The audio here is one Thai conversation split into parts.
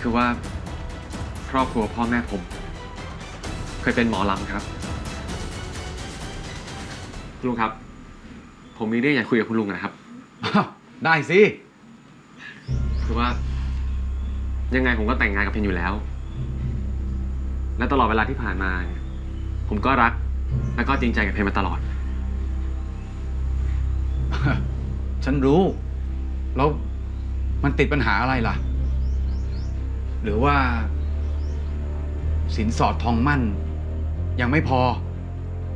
คือว่าครอบครัวพ่อแม่ผม เคยเป็นหมอลำครับ คุณลุงครับ ผมมีเรื่องอยากคุยกับคุณลุงนะครับ อ้าวได้สิ คือว่า ยังไงผมก็แต่งงานกับเพนอยู่แล้ว และตลอดเวลาที่ผ่านมาเนี่ยผมก็รัก และก็จริงใจกับเพนมาตลอด ฉันรู้ แล้วมันติดปัญหาอะไรล่ะ หรือว่า สินสอดทองมั่น ยังไม่พอ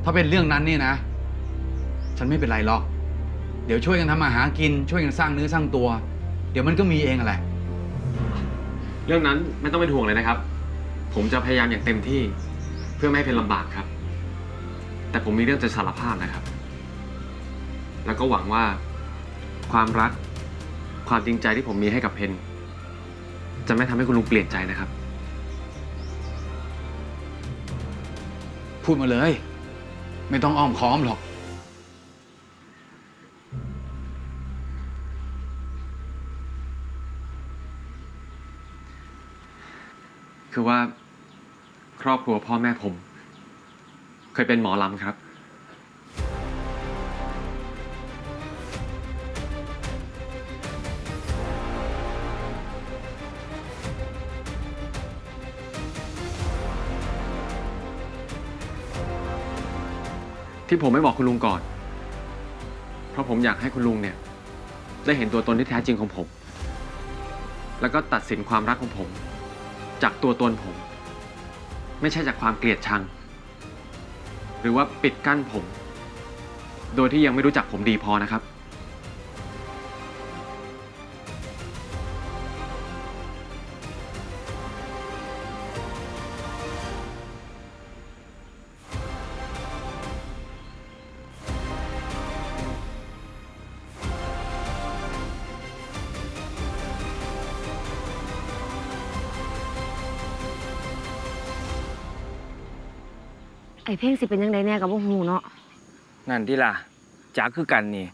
ถ้าเป็นเรื่องนั้นเนี่ยนะ ฉันไม่เป็นไรหรอก เดี๋ยวช่วยกันทำมาหากิน ช่วยกันสร้างเนื้อสร้างตัว เดี๋ยวมันก็มีเองแหละ เรื่องนั้นไม่ต้องเป็นห่วงเลยนะครับ ผมจะพยายามอย่างเต็มที่ เพื่อไม่ให้เพนลำบากครับ แต่ผมมีเรื่องจะสารภาพนะครับ แล้วก็หวังว่าความรักความจริงใจที่ผมมีให้กับเพน จะไม่ทำให้คุณลุงเปลี่ยนใจนะครับ พูดมาเลย ไม่ต้องอ้อมค้อมหรอก คือว่าครอบครัวพ่อแม่ผม เคยเป็นหมอลำครับ ที่ผมไม่บอกคุณลุงก่อน เพราะผมอยากให้คุณลุงเนี่ย ได้เห็นตัวตนที่แท้จริงของผม แล้วก็ตัดสินความรักของผม จากตัวตนผม ไม่ใช่จากความเกลียดชัง หรือว่าปิดกั้นผม โดยที่ยังไม่รู้จักผมดีพอนะครับ ไอ้เพ่งสิเป็นยังไงแน่กับพวกหูเนาะนั่นที่ล่ะจากคือกันนี่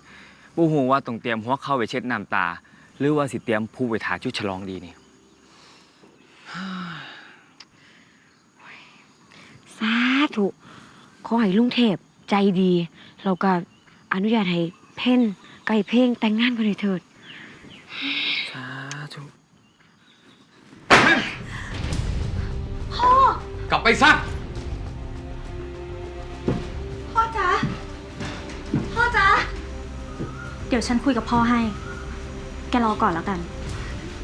บ่ฮู้ว่าต้องเตรียมหัวเข้าไปเช็ดน้ำตา หรือว่าสิเตรียมผู้ไปถาชุดฉลองดีนี่สาธุขอให้ลุงเทพใจดี เราก็อนุญาตให้เพ่นไก่เพ่งแต่งงานกันเลยเถิดสาธุกลับไปซะ เดี๋ยวฉันคุยกับพ่อให้ แกรอก่อนแล้วกัน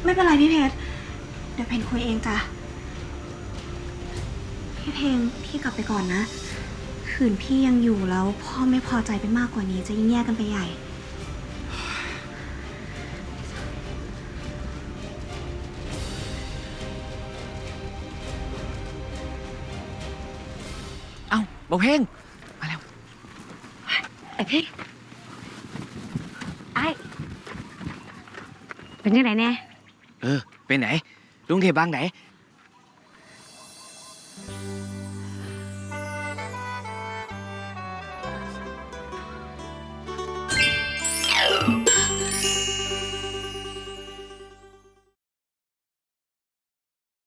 ไม่เป็นไรพี่เพชร เดี๋ยวเพนคุยเองจ้ะ พี่เพงพี่กลับไปก่อนนะ ขืนพี่ยังอยู่แล้วพ่อไม่พอใจไปมากกว่านี้จะยิ่งแยกกันไปใหญ่ เอ้าบ่เพ่งมาแล้ว ไอ้เพ่ง ไอ้เป็นยังไงแน่เออไปไหนลุงเทพบ้างไหน